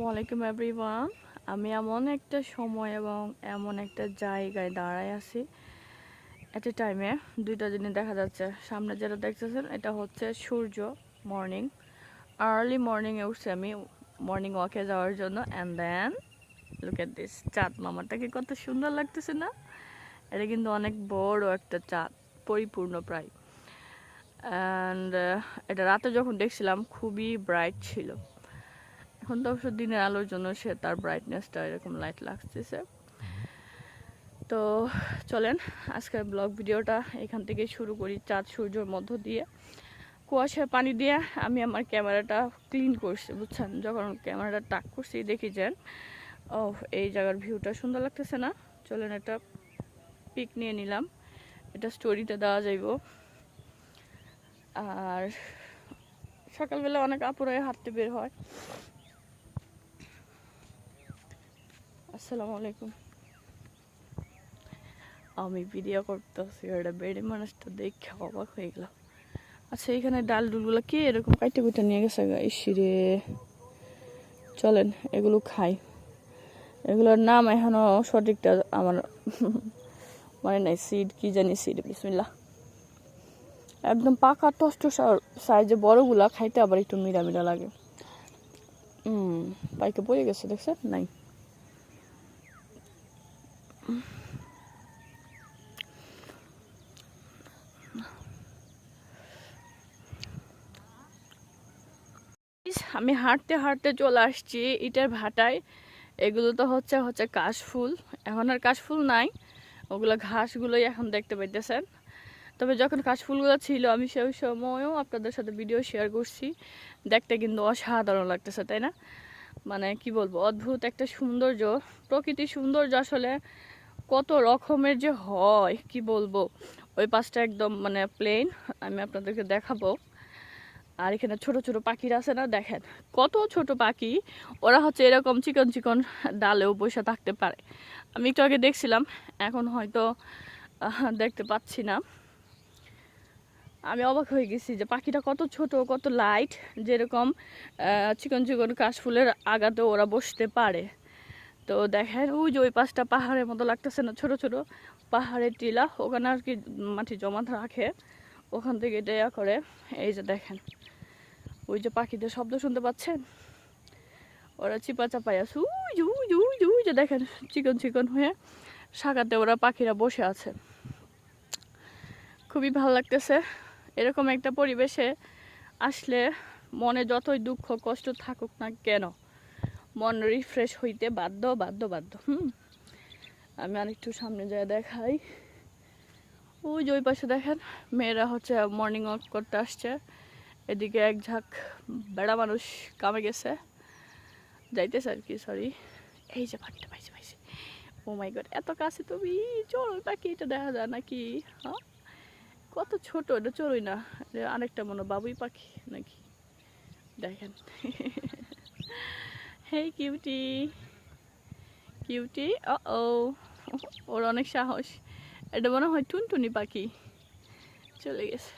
ওয়ালাইকুম এভরিওয়ান আমি এমন একটা সময় এবং এমন একটা জায়গায় দাঁড়ায় আছি এট এ টাইমে দুইটা জিনিস দেখা যাচ্ছে। সামনে যেটা দেখতেছেন, এটা হচ্ছে সূর্য মর্নিং আর্লি মর্নিংয়ে উঠছি আমি মর্নিং ওয়াকে যাওয়ার জন্য। And then look at this চাঁদ মামাটা কি কত সুন্দর লাগতেছে না? এটা কিন্তু অনেক বড় একটা চাঁদ, পরিপূর্ণ প্রায়। অ্যান্ড এটা রাতে যখন দেখছিলাম, খুবই ব্রাইট ছিল। এখন তো অবশ্য দিনের আলোর জন্য সে তার ব্রাইটনেসটা এরকম লাইট লাগতেছে। তো চলেন আজকের ব্লগ ভিডিওটা এখান থেকে শুরু করি চাঁদ সূর্যর মধ্য দিয়ে। কুয়াশার পানি দিয়ে আমি আমার ক্যামেরাটা ক্লিন করছি বুঝছেন? যখন ক্যামেরাটা টাক করছি দেখি যান ও এই জায়গার ভিউটা সুন্দর লাগতেছে না? চলেন একটা পিক নিয়ে নিলাম। এটা স্টোরিতে দেওয়া যাইব। আর সকালবেলা অনেক আপুরাই হাঁটতে বের হয়। আসসালামু আলাইকুম। আমি ভিডিও করতেছি ওটা বেড়ে মানুষটা দেখে অবাক হয়ে গেলাম। আচ্ছা এখানে ডাল ডুলগুলো কে এরকম কাইটে কুইটে নিয়ে গেছে ইসিরে চলেন, এগুলো খাই। এগুলোর নাম এখনও সঠিকটা আমার মানে নাই। সিড, কি জানি সিড বিসমিল্লা একদম পাকা টস্ট সাইজে বড়গুলা খাইতে আবার একটু মিরা মিরা লাগে। হুম পাইকে পড়ে গেছে, দেখছেন? নাই। আমি হাঁটতে হাঁটতে চলে আসছি ইটের ভাটায়। এগুলো তো হচ্ছে হচ্ছে কাশফুল এখন আর কাশফুল নাই। ওগুলো ঘাসগুলোই এখন দেখতে পাইতেছেন। তবে যখন কাশফুলগুলো ছিল, আমি সেই সময়ও আপনাদের সাথে ভিডিও শেয়ার করছি। দেখতে কিন্তু অসাধারণ লাগতেছে, তাই না? মানে কি বলব, অদ্ভুত একটা সৌন্দর্য। প্রকৃতির সৌন্দর্য আসলে কত রকমের যে হয়, কি বলব? ওই পাশটা একদম মানে প্লেন আমি আপনাদেরকে দেখাবো। আর এখানে ছোট ছোট পাখিরা আছে না, দেখেন। কত ছোট পাখি, ওরা হচ্ছে এরকম চিকন চিকন ডালেও বসে থাকতে পারে। আমি একটু আগে দেখছিলাম, এখন হয়তো দেখতে পাচ্ছি না। আমি অবাক হয়ে গেছি যে পাখিটা কত ছোট, কত লাইট যেরকম চিকন চিকন কাশফুলের আগাতে ওরা বসতে পারে। তো দেখেন ওই যে ওই পাশটা পাহাড়ের মতো লাগতেছে না ছোট ছোট পাহাড়ের টিলা ওখানে আর কি মাটি জমা রাখে ওখান থেকে দেয়া করে এই যে দেখেন ওই যে পাখিদের শব্দ শুনতে পাচ্ছেন? ওরা চিপা চাপাই আছে উই উই যে, উই উই যে দেখেন চিকন চিকন হয়ে শাখাতে ওরা পাখিরা বসে আছে। খুবই ভালো লাগতেছে এরকম একটা পরিবেশে আসলে মনে যতই দুঃখ কষ্ট থাকুক না কেন মন রিফ্রেশ হইতে বাধ্য বাধ্য বাধ্য, হুম? আমি আরেকটু সামনে যায় দেখাই। ওই যে ওই পাশে দেখেন, মেয়েরা হচ্ছে মর্নিং ওয়াক করতে আসছে। এদিকে এক ঝাঁক বেড়া মানুষ কামে গেছে। যাইতেছে আর কি সরি এই যে পাখিটা পাইছে পাইছে। ও মাই গড এত কাছে তুমি? চড়ুই পাখি এটা দেখা যায় নাকি? হ্যাঁ? কত ছোট, এটা চড়ুই না। আরেকটা মনে বাবুই পাখি নাকি? দেখেন। হেই কিউটি কিউটি ও ওর অনেক সাহস। এটা মনে হয় টুনটুনি পাখি। চলে গেছে।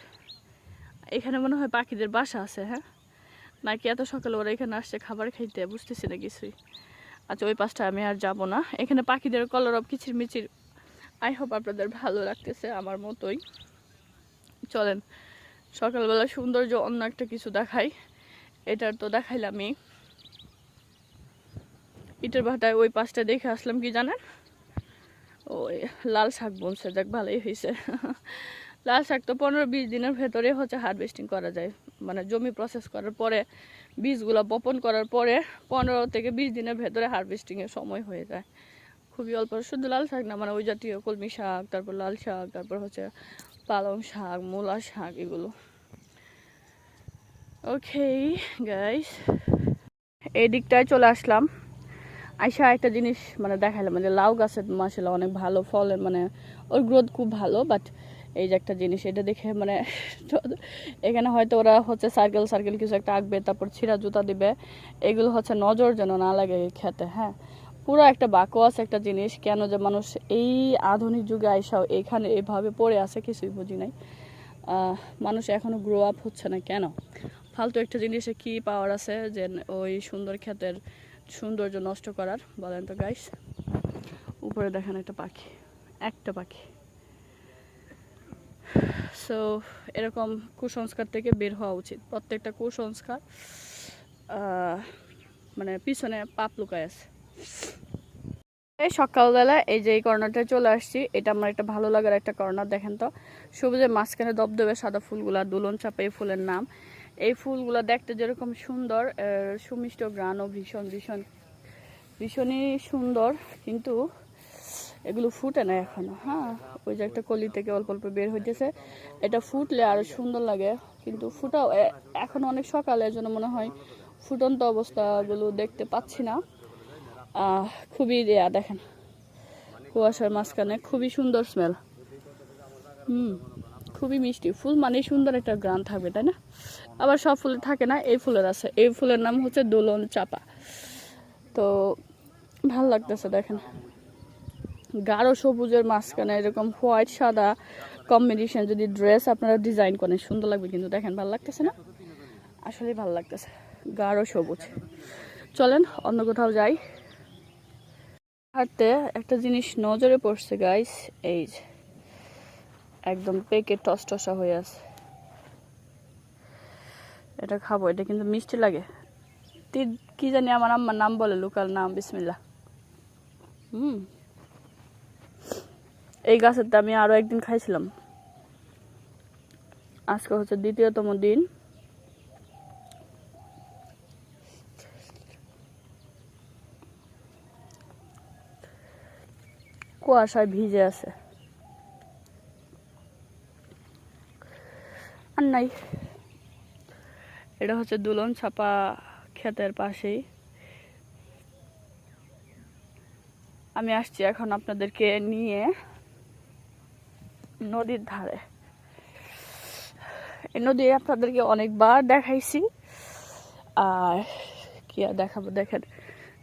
এখানে মনে হয় পাখিদের বাসা আছে হ্যাঁ? নাকি এত সকালে ওরা এখানে আসছে খাবার খাইতে? বুঝতেছি না কিছুই। আচ্ছা ওই পাশটা আমি আর যাব না। এখানে পাখিদের কলরব কিচির মিচির আই হোপ আপনাদের ভালো লাগতেছে আমার মতোই। চলেন, সকালবেলা সৌন্দর্য অন্য একটা কিছু দেখাই। এটার তো দেখাইলামই। ইটের ভাটায় ওই পাশটা দেখে আসলাম, কি জানেন? ওই লাল শাক বলছে, যাক ভালোই হয়েছে। লাল শাক তো পনেরো বিশ দিনের ভেতরে হচ্ছে হারভেস্টিং করা যায়। মানে জমি প্রসেস করার পরে, বীজগুলো বপন করার পরে পনেরো থেকে বিশ দিনের ভেতরে হারভেস্টিংয়ের সময় হয়ে যায়। খুবই অল্প, শুধু লাল শাক না মানে ওই জাতীয় কলমি শাক, তারপর লাল শাক, তারপর হচ্ছে পালং শাক, মূলা শাক, এগুলো। ওকে গাইস এই দিকটায় চলে আসলাম। আইসা একটা জিনিস মানে দেখালাম মানে লাউ গাছের মাসালা অনেক ভালো ফলের মানে ওর গ্রোথ খুব ভালো বাট এই যে একটা জিনিস, এটা দেখে মানে এখানে হয়তো ওরা হচ্ছে সার্কেল সার্কেল কিছু একটা আঁকবে, তারপর ছিঁড়া জুতা দিবে, এগুলো হচ্ছে নজর যেন না লাগে খেতে হ্যাঁ? পুরো একটা বাকোয়াস একটা জিনিস, কেন যে মানুষ এই আধুনিক যুগে আইসাও এখানে এভাবে পড়ে আছে কিছুই বুঝি নাই। মানুষ এখনও গ্রো আপ হচ্ছে না, কেন? ফালতু একটা জিনিসে কি পাওয়ার আছে যে ওই সুন্দর ক্ষেতের সৌন্দর্য নষ্ট করার, বলেন তো গাইস উপরে দেখেন একটা পাখি একটা পাখি। সো এরকম কুসংস্কার থেকে বের হওয়া উচিত। প্রত্যেকটা কুসংস্কার মানে পিছনে পাপ লুকায় আছে। এই সকালবেলা এই যে এই কর্নারটায় চলে আসছি, এটা আমার একটা ভালো লাগার একটা কর্নার, দেখেন তো। সবুজের মাঝখানে দবদবে সাদা ফুলগুলা, দুলন চাপা এই ফুলের নাম। এই ফুলগুলো দেখতে যেরকম সুন্দর সুমিষ্ট গ্রানও ভীষণ ভীষণ, ভীষণই সুন্দর, কিন্তু এগুলো ফুটে না এখনও হ্যাঁ? ওই যে একটা কলি থেকে অল্প অল্প বের হইতেছে। এটা ফুটলে আরও সুন্দর লাগে, কিন্তু ফুটাও এখন অনেক সকালে জন্য মনে হয় ফুটন্ত অবস্থাগুলো দেখতে পাচ্ছি না। খুবই দেয়া দেখেন। কুয়াশার মাঝখানে খুবই সুন্দর স্মেল হুম। খুবই মিষ্টি ফুল মানে সুন্দর একটা গ্রান থাকবে, তাই না? আবার সব ফুলে থাকে না, এই ফুলের আছে, এই ফুলের নাম হচ্ছে দোলন চাপা। তো ভালো লাগতেছে, দেখেন। গাঢ় সবুজের মাঝখানে এরকম হোয়াইট সাদা কম্বিনেশন যদি ড্রেস আপনারা ডিজাইন করেন, সুন্দর লাগবে কিন্তু, দেখেন, ভালো লাগতেছে না? আসলে ভালো লাগতেছে, গাঢ় সবুজ। চলেন, অন্য কোথাও যাই। হাঁটতে একটা জিনিস নজরে পড়ছে গাইস এই যে। একদম পেকে টস টসা হয়ে আছে। এটা খাব, এটা কিন্তু মিষ্টি লাগে। তি- কি জানি আমার আম্মার নাম বলে, লোকাল নাম বিসমিল্লা হুম। এই গাছেরটা আমি আরও একদিন খাইছিলাম। আজকে হচ্ছে দ্বিতীয়তম দিন। কুয়াশায় ভিজে আছে। নাই। এটা হচ্ছে দুলন ছাপা ক্ষেতের পাশেই। আমি আসছি এখন আপনাদেরকে নিয়ে নদীর ধারে। এই নদী আপনাদেরকে অনেকবার দেখাইছি। আর কি আর দেখাবো, দেখেন,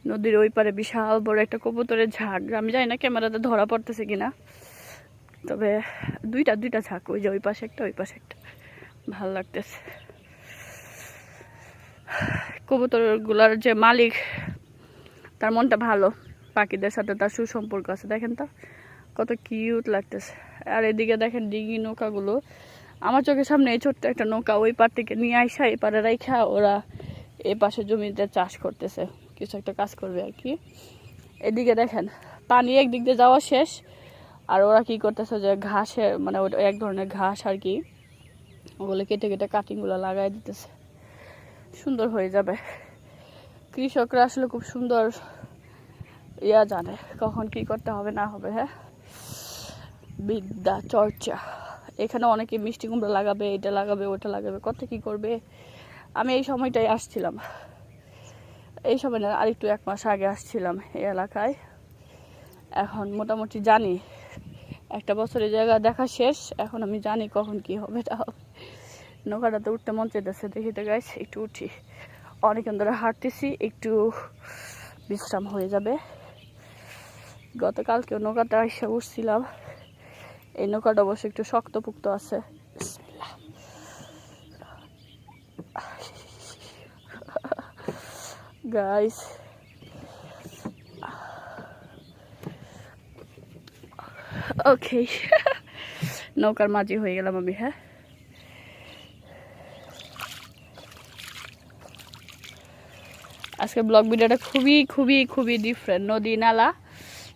নদীর ওই পারে বিশাল বড় একটা কবুতরের ঝাঁক। আমি জানি না ক্যামেরাতে ধরা পড়তেছে কিনা, তবে দুইটা দুইটা ঝাঁক, ওই যে ওই পাশে একটা, ওই পাশে একটা। ভালো লাগতেছে। কবুতরগুলার যে মালিক, তার মনটা ভালো। পাখিদের সাথে তার সুসম্পর্ক আছে। দেখেন তো, কত কিউট লাগতেছে। আর এদিকে দেখেন ডিঙি নৌকাগুলো। আমার চোখের সামনে এই ছোট্ট একটা নৌকা ওই পার থেকে নিয়ে আইসা এই পারে রাইখা ওরা এই পাশে জমিতে চাষ করতেছে। কিছু একটা কাজ করবে আর কি। এদিকে দেখেন, পানি একদিক দিয়ে যাওয়া শেষ। আর ওরা কি করতেছে যে ঘাসে মানে এক ধরনের ঘাস আর কি ওগুলো কেটে কেটে কাটিংগুলো লাগাই দিতেছে। সুন্দর হয়ে যাবে। কৃষকরা আসলে খুব সুন্দর ইয়া জানে কখন কি করতে হবে, না হবে হ্যাঁ? বিদ্যা, চর্চা। এখানে অনেকে মিষ্টি কুমড়া লাগাবে, এটা লাগাবে, ওটা লাগাবে, কত কি করবে? আমি এই সময়টাই আসছিলাম। এই সময় না, আরেকটু এক মাস আগে আসছিলাম এই এলাকায়। এখন মোটামুটি জানি, একটা বছরের জায়গা দেখা শেষ। এখন আমি জানি কখন কি হবে এটা হবে। নৌকাটাতে উঠতে মন চাইতেছে, দেখি তো গাইস একটু উঠি। অনেকক্ষণ ধরে হাঁটতেছি, একটু বিশ্রাম হয়ে যাবে। গতকালকেও নৌকাটা এসে উঠছিলাম। এই নৌকাটা অবশ্য একটু শক্ত শক্তপুক্ত আছে। গাইস ওকে নৌকার মাঝি হয়ে গেলাম আমি হ্যাঁ? আজকে ব্লগ ভিডিওটা খুবই খুবই খুবই ডিফারেন্ট নদী নালা,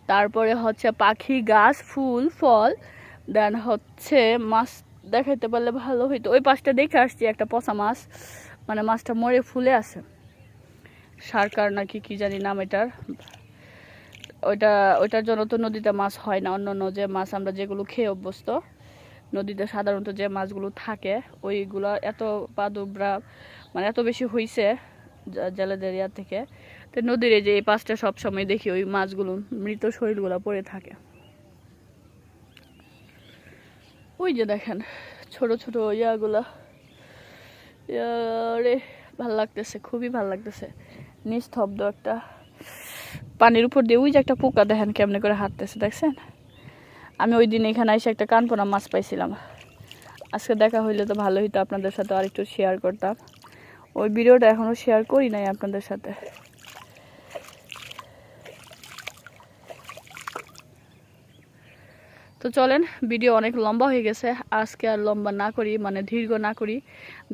তারপরে হচ্ছে পাখি, গাছ, ফুল, ফল দেন হচ্ছে মাছ দেখাইতে পারলে ভালো হইতো। ওই পাশটা দেখে আসছি, একটা পচা মাছ মানে মাছটা মরে ফুলে আছে। সারকার নাকি কি জানি নাম এটার। ওইটা, ওইটার জন্য তো নদীতে মাছ হয় না। অন্য অন্য যে মাছ আমরা যেগুলো খেয়ে অভ্যস্ত, নদীতে সাধারণত যে মাছগুলো থাকে, ওইগুলো এত পাদুবরা মানে এত বেশি হইছে জেলেদের ইয়া থেকে। তো নদীর এই যে এই পাশটা সবসময় দেখি, ওই মাছগুলো, মৃত শরীরগুলো পড়ে থাকে। ওই যে দেখেন, ছোট ছোট ইয়াগুলা। রে, ভালো লাগতেছে, খুবই ভালো লাগতেছে। নিস্তব্ধ একটা পানির উপর দিয়ে ওই যে একটা পোকা দেখেন কেমনে করে হাঁটতেছে, দেখছেন? আমি ওই দিন এখানে এসে একটা কানপোনা মাছ পাইছিলাম। আজকে দেখা হইলে তো ভালো হইতো, আপনাদের সাথে আরেকটু শেয়ার করতাম। ওই ভিডিওটা এখনও শেয়ার করি নাই আপনাদের সাথে। তো চলেন, ভিডিও অনেক লম্বা হয়ে গেছে। আজকে আর লম্বা না করি মানে দীর্ঘ না করি।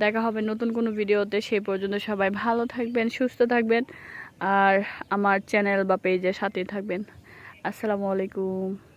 দেখা হবে নতুন কোনো ভিডিওতে। সেই পর্যন্ত সবাই ভালো থাকবেন, সুস্থ থাকবেন। আর আমার চ্যানেল বা পেজের সাথেই থাকবেন। আসসালামু আলাইকুম।